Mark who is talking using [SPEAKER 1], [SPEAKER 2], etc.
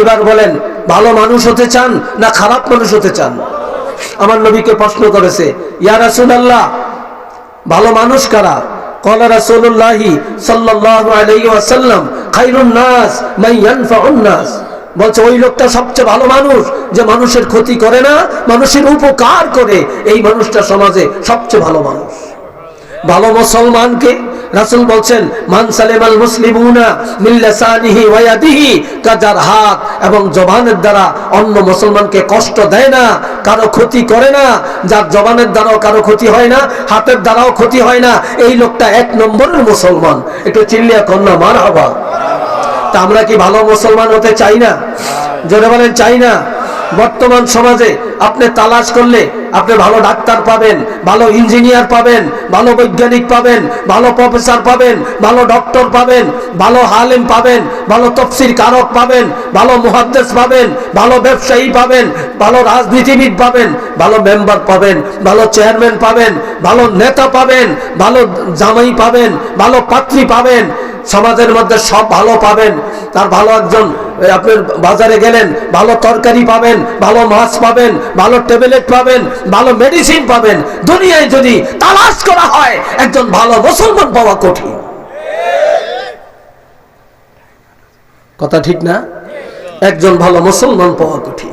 [SPEAKER 1] এবার বলেন, ভালো মানুষ হতে চান না খারাপ মানুষ হতে চান? আমার নবীকে প্রশ্ন করেছে, ইয়া রাসুল ভালো মানুষ কারা? কলা রাসুল্লাহি সাল্লাম খাইরুন নাস নাস। বলছে, ওই লোকটা সবচেয়ে ভালো মানুষ যে মানুষের ক্ষতি করে না, মানুষের উপকার করে। এই মানুষটা সমাজে সবচেয়ে ভালো মানুষ। ভালো মুসলমানকে রাসূল বলছেন, মান সালেমাল মুসলিমুনা মিন লিসানিহি ওয়া ইয়াদিহি যার হাত এবং জবানের দ্বারা অন্য মুসলমানকে কষ্ট দেয় না, কারও ক্ষতি করে না, যার জবানের দ্বারাও কারও ক্ষতি হয় না, হাতের দ্বারাও ক্ষতি হয় না, এই লোকটা এক নম্বরের মুসলমান। একটু চিল্লিয়া কন্যা মার হবা তা আমরা কি ভালো মুসলমান হতে চাই না? জোরে বলেন, চাই না। বর্তমান সমাজে আপনি তালাশ করলে আপনি ভালো ডাক্তার পাবেন ভালো ইঞ্জিনিয়ার পাবেন ভালো বৈজ্ঞানিক পাবেন ভালো প্রফেসর পাবেন ভালো ডক্টর পাবেন ভালো হালেম পাবেন ভালো তফসির কারক পাবেন ভালো মুহাদ্দেস পাবেন ভালো ব্যবসায়ী পাবেন ভালো রাজনীতিবিদ পাবেন ভালো মেম্বার পাবেন ভালো চেয়ারম্যান পাবেন ভালো নেতা পাবেন ভালো জামাই পাবেন ভালো পাত্রী পাবেন সমাজের মধ্যে সব ভালো পাবেন তার ভালো একজন এই আপনি বাজারে গেলেন, ভালো তরকারি পাবেন, ভালো মাছ পাবেন, ভালো ট্যাবলেট পাবেন, ভালো মেডিসিন পাবেন। দুনিয়ায় যদি তালাশ করা হয়, একজন ভালো মুসলমান পাওয়া কঠিন। কথা ঠিক না? একজন ভালো মুসলমান পাওয়া কঠিন।